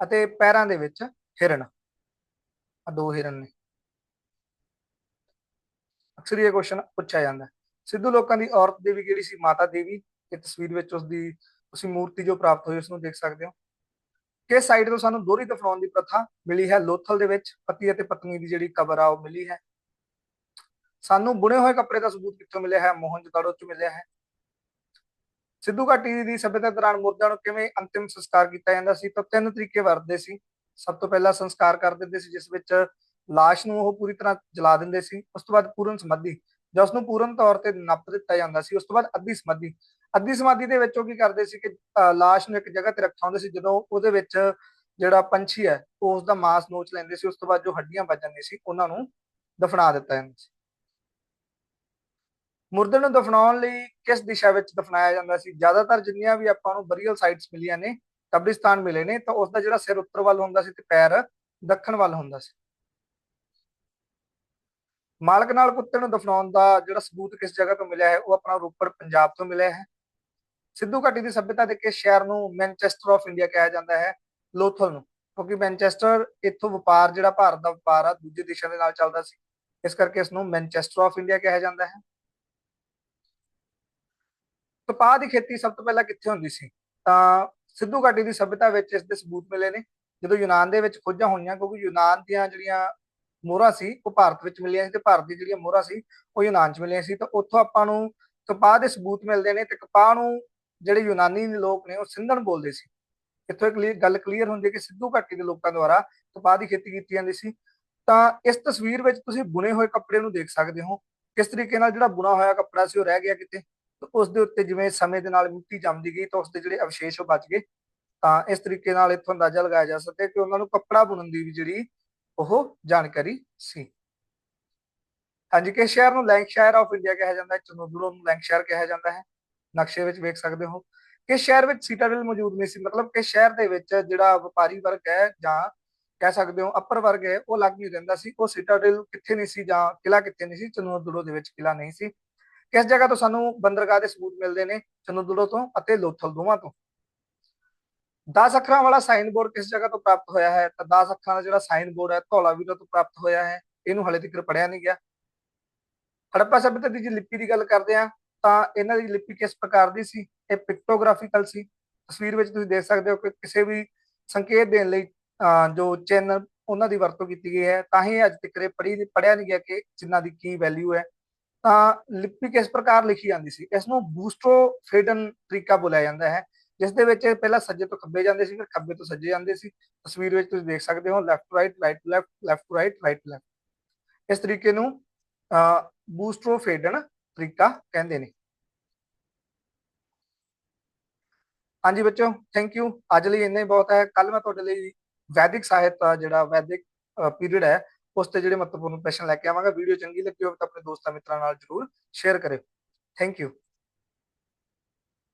ਅਤੇ ਪੈਰਾਂ ਦੇ ਵਿੱਚ ਹਿਰਨ। ਆ ਦੋ ਹਿਰਨ ਨੇ। ਅਕਸਰ ਇਹ ਕੁਐਸਚਨ ਪੁੱਛਿਆ ਜਾਂਦਾ ਸਿੱਧੂ ਲੋਕਾਂ ਦੀ ਔਰਤ ਦੇਵੀ ਕਿਹੜੀ ਸੀ? ਮਾਤਾ ਦੇਵੀ, ਇਹ ਤਸਵੀਰ ਵਿੱਚ ਉਸ ਦੀ ਉਸੇ ਮੂਰਤੀ ਜੋ ਪ੍ਰਾਪਤ ਹੋਈ ਉਸ ਨੂੰ ਦੇਖ ਸਕਦੇ ਹੋ। ਕਿਸ ਸਾਈਡ ਤੋਂ ਸਾਨੂੰ ਦੋਹਰੀ ਦਫਨਾਉਣ ਦੀ ਪ੍ਰਥਾ ਮਿਲੀ ਹੈ? ਲੋਥਲ ਦੇ ਵਿੱਚ ਪਤੀ ਅਤੇ ਪਤਨੀ ਦੀ ਜਿਹੜੀ ਕਬਰ ਆ, ਉਹ ਮਿਲੀ ਹੈ। ਸਾਨੂੰ ਬੁਣੇ ਹੋਏ ਕੱਪੜੇ ਦਾ ਸਬੂਤ ਕਿੱਥੋਂ ਮਿਲਿਆ ਹੈ? ਮੋਹਨਜੋਦੜੋ ਚ ਮਿਲਿਆ ਹੈ। ਸਿੱਧੂ ਘਾਟੀ ਦੀ ਸਭਿਅਤਾ ਦੌਰਾਨ ਮੁਰਦਿਆਂ ਨੂੰ ਕਿਵੇਂ ਅੰਤਿਮ ਸੰਸਕਾਰ ਕੀਤਾ ਜਾਂਦਾ ਸੀ? ਤਾਂ ਤਿੰਨ ਤਰੀਕੇ ਵਰਤਦੇ ਸੀ। ਸਭ ਤੋਂ ਪਹਿਲਾਂ ਸੰਸਕਾਰ ਕਰ ਦਿੰਦੇ ਸੀ, ਜਿਸ ਵਿੱਚ ਲਾਸ਼ ਨੂੰ ਉਹ ਪੂਰੀ ਤਰ੍ਹਾਂ ਜਲਾ ਦਿੰਦੇ ਸੀ ਉਸ ਤੋਂ ਬਾਅਦ ਪੂਰਨ ਸਮਾਧੀ ਜਾਂ ਉਸ ਨੂੰ ਪੂਰਨ ਤੌਰ ਤੇ ਨੱਪ ਦਿੱਤਾ ਜਾਂਦਾ ਸੀ ਉਸ ਤੋਂ ਬਾਅਦ ਅੱਧੀ ਸਮਾਧੀ। ਅੱਧੀ ਸਮਾਧੀ ਦੇ ਵਿੱਚ ਉਹ ਕੀ ਕਰਦੇ ਸੀ ਕਿ ਅਹ, ਲਾਸ਼ ਨੂੰ ਇੱਕ ਜਗ੍ਹਾ ਤੇ ਰੱਖਾਉਂਦੇ ਸੀ ਜਦੋਂ ਉਹਦੇ ਵਿੱਚ ਜਿਹੜਾ ਪੰਛੀ ਹੈ ਉਹ ਉਸ ਦਾ ਮਾਸ ਨੋਚ ਲੈਂਦੇ ਸੀ ਉਸ ਤੋਂ ਬਾਅਦ ਜੋ ਹੱਡੀਆਂ ਬਚ ਜਾਂਦੀਆਂ ਸੀ ਉਹਨਾਂ ਨੂੰ ਦਫਨਾ ਦਿੱਤਾ ਜਾਂਦਾ ਸੀ। ਮੁਰਦੇ ਨੂੰ ਦਫਨਾਉਣ ਲਈ ਕਿਸ ਦਿਸ਼ਾ ਵਿੱਚ ਦਫਨਾਇਆ ਜਾਂਦਾ ਸੀ? ਜ਼ਿਆਦਾਤਰ ਜਿੰਨੀਆਂ ਵੀ ਆਪਾਂ ਨੂੰ ਬਰੀਅਲ ਸਾਈਟਸ ਮਿਲੀਆਂ ਨੇ ਕਬਰਿਸਤਾਨ ਮਿਲੇ ਨੇ ਤਾਂ ਉਸ ਦਾ ਜਿਹੜਾ ਸਿਰ ਉੱਤਰ ਵੱਲ ਹੁੰਦਾ ਸੀ ਤੇ ਪੈਰ ਦੱਖਣ ਵੱਲ ਹੁੰਦਾ ਸੀ। ਮਾਲਕ ਨਾਲ ਕੁੱਤੇ ਨੂੰ ਦਫਨਾਉਣ ਦਾ ਜਿਹੜਾ ਸਬੂਤ ਕਿਸ ਜਗ੍ਹਾ ਤੋਂ ਮਿਲਿਆ ਹੈ, ਉਹ ਆਪਣਾ ਰੋਪੜ ਪੰਜਾਬ ਤੋਂ ਮਿਲਿਆ ਹੈ। ਸਿੱਧੂ ਘਾਟੀ ਦੀ ਸਭਿਅਤਾ ਦੇ ਕਿਸ ਸ਼ਹਿਰ ਨੂੰ ਮੈਨਚੈਸਟਰ ਆਫ ਇੰਡੀਆ ਕਿਹਾ ਜਾਂਦਾ ਹੈ, ਲੋਥਲ ਨੂੰ, ਕਿਉਂਕਿ ਮੈਨਚੈਸਟਰ ਇੱਥੋਂ ਵਪਾਰ, ਜਿਹੜਾ ਭਾਰਤ ਦਾ ਵਪਾਰ ਆ, ਦੂਜੇ ਦੇਸ਼ਾਂ ਦੇ ਨਾਲ ਚੱਲਦਾ ਸੀ। ਇਸ ਕਰਕੇ ਇਸ ਨੂੰ ਮੈਨਚੈਸਟਰ ਆਫ ਇੰਡੀਆ ਕਿਹਾ ਜਾਂਦਾ ਹੈ। ਕਪਾਹ ਦੀ ਖੇਤੀ ਸਭ ਤੋਂ ਪਹਿਲਾਂ ਕਿੱਥੇ ਹੁੰਦੀ ਸੀ? ਤਾਂ ਸਿੱਧੂ ਘਾਟੀ ਦੀ ਸਭਿਅਤਾ ਵਿੱਚ ਇਸ ਦੇ ਸਬੂਤ ਮਿਲੇ ਨੇ। ਜਦੋਂ ਯੂਨਾਨ ਦੇ ਵਿੱਚ ਖੋਜਾਂ ਹੋਈਆਂ, ਕਿਉਂਕਿ ਯੂਨਾਨ ਦੀਆਂ ਜਿਹੜੀਆਂ ਮੋਹਰਾਂ ਸੀ, ਉਹ ਭਾਰਤ ਵਿੱਚ ਮਿਲੀਆਂ ਸੀ ਤੇ ਭਾਰਤ ਦੀ ਜਿਹੜੀਆਂ ਮੋਹਰਾਂ ਸੀ, ਉਹ ਯੂਨਾਨ 'ਚ ਮਿਲੀਆਂ ਸੀ ਤਾਂ ਉੱਥੋਂ ਆਪਾਂ ਨੂੰ ਕਪਾਹ ਦੇ ਸਬੂਤ ਮਿਲਦੇ ਨੇ ਤੇ ਕਪਾਹ ਨੂੰ ਜਿਹੜੇ ਯੂਨਾਨੀ ਲੋਕ ਨੇ ਉਹ ਸਿੰਧਣ ਬੋਲਦੇ ਸੀ। ਇੱਥੋਂ ਇੱਕ ਗੱਲ ਕਲੀਅਰ ਹੁੰਦੀ ਕਿ ਸਿੱਧੂ ਘਾਟੀ ਦੇ ਲੋਕਾਂ ਦੁਆਰਾ ਕਪਾਹ ਦੀ ਖੇਤੀ ਕੀਤੀ ਜਾਂਦੀ ਸੀ। ਤਾਂ ਇਸ ਤਸਵੀਰ ਵਿੱਚ ਤੁਸੀਂ ਬੁਣੇ ਹੋਏ ਕੱਪੜੇ ਨੂੰ ਦੇਖ ਸਕਦੇ ਹੋ। ਕਿਸ ਤਰੀਕੇ ਨਾਲ ਜਿਹੜਾ ਬੁਣਾ ਹੋਇਆ ਕੱਪੜਾ ਸੀ ਉਹ ਰਹਿ ਗਿਆ ਕਿਤੇ ਤਾਂ ਉਸ ਦੇ ਉੱਤੇ ਜਿਵੇਂ ਸਮੇਂ ਦੇ ਨਾਲ ਮਿੱਟੀ ਜੰਮਦੀ ਗਈ ਤਾਂ ਉਸ ਦੇ ਜਿਹੜੇ ਅਵਸ਼ੇਸ਼ ਉਹ ਬਚ ਗਏ। ਤਾਂ ਇਸ ਤਰੀਕੇ ਨਾਲ ਇੱਥੋਂ ਅੰਦਾਜ਼ਾ ਲਗਾਇਆ ਜਾ ਸਕਦਾ ਕਿ ਉਹਨਾਂ ਨੂੰ ਕੱਪੜਾ ਬੁਣਨ ਦੀ ਵੀ ਜਿਹੜੀ ਉਹ ਜਾਣਕਾਰੀ ਸੀ। ਹਾਂਜੀ, ਕਿਸ ਸ਼ਹਿਰ ਨੂੰ ਲੈਂਕਸ਼ਾਇਰ ਆਫ ਇੰਡੀਆ ਕਿਹਾ ਜਾਂਦਾ ਹੈ? ਚਨੋਦੜੋ ਨੂੰ ਲੈਂਕਸ਼ਾਇਰ ਕਿਹਾ ਜਾਂਦਾ ਹੈ। ਨਕਸ਼ੇ ਵਿੱਚ ਵੇਖ ਸਕਦੇ ਹੋ। ਕਿਸ ਸ਼ਹਿਰ ਵਿੱਚ ਸੀਟਾਡਲ ਮੌਜੂਦ ਨਹੀਂ ਸੀ? ਮਤਲਬ ਕਿ ਸ਼ਹਿਰ ਦੇ ਵਿੱਚ ਜਿਹੜਾ ਵਪਾਰੀ ਵਰਗ ਹੈ ਜਾਂ ਕਹਿ ਸਕਦੇ ਹੋ ਅਪਰ ਵਰਗ ਹੈ, ਉਹ ਲੱਗ ਨਹੀਂ ਰਹਿੰਦਾ ਸੀ। ਉਹ ਸੀਟਾਡਲ ਕਿੱਥੇ ਨਹੀਂ ਸੀ ਜਾਂ ਕਿਲਾ ਕਿੱਥੇ ਨਹੀਂ ਸੀ? ਚਨੋਦੜੋ ਦੇ ਵਿੱਚ ਕਿਲਾ ਨਹੀਂ ਸੀ। ਕਿਸ ਜਗ੍ਹਾ ਤੋਂ ਸਾਨੂੰ ਬੰਦਰਗਾਹ ਦੇ ਸਬੂਤ ਮਿਲਦੇ ਨੇ? ਚਨੋਦੜੋ ਤੋਂ ਅਤੇ ਲੋਥਲ ਦੋਵਾਂ ਤੋਂ। 10 ਅੱਖਰਾਂ ਵਾਲਾ ਸਾਈਨ ਬੋਰਡ ਕਿਸ ਜਗ੍ਹਾ ਤੋਂ ਪ੍ਰਾਪਤ ਹੋਇਆ ਹੈ? ਤਾਂ 10 ਅੱਖਰਾਂ ਦਾ ਜਿਹੜਾ ਸਾਈਨ ਬੋਰਡ ਹੈ ਧੌਲਾਵੀਰਾ ਤੋਂ ਪ੍ਰਾਪਤ ਹੋਇਆ ਹੈ। ਇਹਨੂੰ ਹਲੇ ਤੱਕ ਪੜਿਆ ਨਹੀਂ ਗਿਆ। ਹੜੱਪਾ ਸਭਿਅਤਾ ਦੀ ਜੇ ਲਿਪੀ ਦੀ ਗੱਲ ਕਰਦੇ ਆ ਤਾਂ ਇਹਨਾਂ ਦੀ ਲਿਪੀ ਕਿਸ ਪ੍ਰਕਾਰ ਦੀ ਸੀ? ਇਹ ਪਿਕਟੋਗ੍ਰਾਫਿਕਲ ਸੀ। ਤਸਵੀਰ ਵਿੱਚ ਤੁਸੀਂ ਦੇਖ ਸਕਦੇ ਹੋ ਕਿ ਕਿਸੇ ਵੀ ਸੰਕੇਤ ਦੇਣ ਲਈ ਅਹ, ਜੋ ਚਿੰਨ ਉਹਨਾਂ ਦੀ ਵਰਤੋਂ ਕੀਤੀ ਗਈ ਹੈ ਤਾਂ ਹੀ ਅੱਜ ਤੱਕ ਇਹ ਪੜ੍ਹੀ ਪੜਿਆ ਨਹੀਂ ਗਿਆ ਕਿ ਚਿੰਨ੍ਹਾਂ ਦੀ ਕੀ ਵੈਲਿਊ ਹੈ। ਤਾਂ ਲਿਪੀ ਕਿਸ ਪ੍ਰਕਾਰ ਲਿਖੀ ਜਾਂਦੀ ਸੀ? ਇਸ ਨੂੰ ਬੂਸਟੋ ਫੇਡਨ ਤਰੀਕਾ ਬੋਲਿਆ ਜਾਂਦਾ ਹੈ। ਜਿਸ ਦੇ ਵਿੱਚ ਪਹਿਲਾਂ ਸੱਜੇ ਤੋਂ ਖੱਬੇ ਜਾਂਦੇ ਸੀ, ਫਿਰ ਖੱਬੇ ਤੋਂ ਸੱਜੇ ਜਾਂਦੇ ਸੀ। ਤਸਵੀਰ ਵਿੱਚ ਤੁਸੀਂ ਦੇਖ ਸਕਦੇ ਹੋ left right right left left right right left ਇਸ ਤਰੀਕੇ ਨੂੰ ਬੂਸਟੋ ਫੇਡਨ ਤਰੀਕਾ ਕਹਿੰਦੇ ਨੇ। ਹਾਂਜੀ ਬੱਚੋ ਥੈਂਕ ਯੂ ਅੱਜ ਲਈ ਇੰਨਾ ਹੀ ਬਹੁਤ ਹੈ। ਕੱਲ ਮੈਂ ਤੁਹਾਡੇ ਲਈ ਵੈਦਿਕ ਸਾਹਿਤ ਦਾ ਜਿਹੜਾ ਵੈਦਿਕ ਪੀਰੀਅਡ ਹੈ, ਉਸ ਤੇ ਜਿਹੜੇ ਮਹੱਤਵਪੂਰਨ ਪ੍ਰਸ਼ਨ ਲੈ ਕੇ ਆਵਾਂਗਾ। ਵੀਡੀਓ ਚੰਗੀ ਲੱਗੀ ਹੋਵੇ ਤਾਂ ਆਪਣੇ ਦੋਸਤਾਂ ਮਿੱਤਰਾਂ ਨਾਲ ਜਰੂਰ ਸ਼ੇਅਰ ਕਰਿਓ। Thank you